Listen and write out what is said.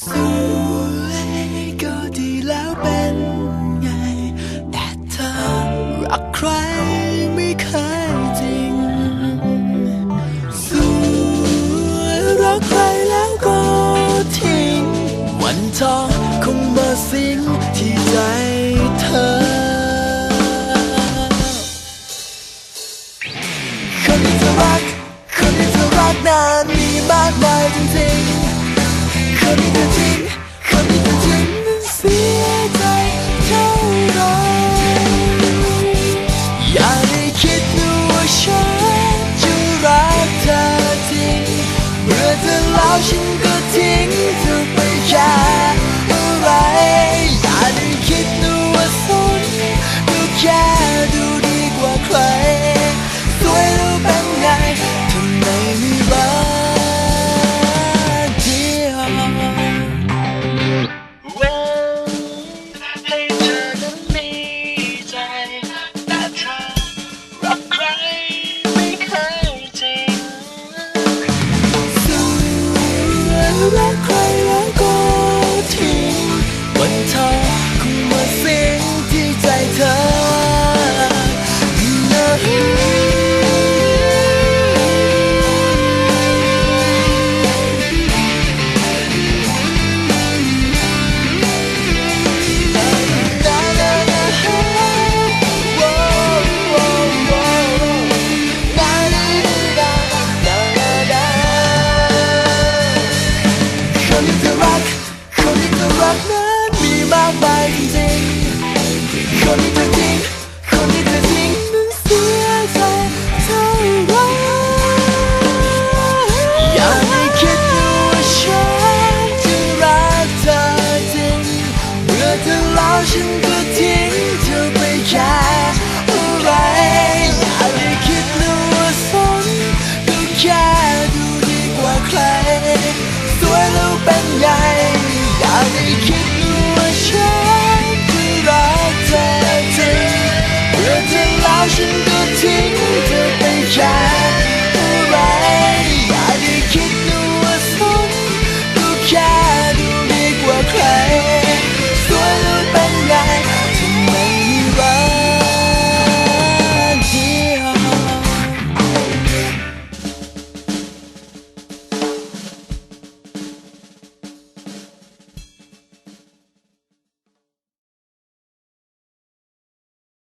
สวยก็ดีแล้วเป็นไง แต่เธอรักใครไม่เคยจริง สวยรักใครแล้วก็ทิ้ง วันทองคงมาสิ้นที่ใจเธอ คนที่เธอรัก คนที่เธอรักนานมีมากมาย คนแต่คนแต่จรินเสียใจเท่าไรอย่าได้คิดนะว่าฉันจะรักเธอจริงเมื่อเธอแล้วฉัน 小心的电影就被摘不来。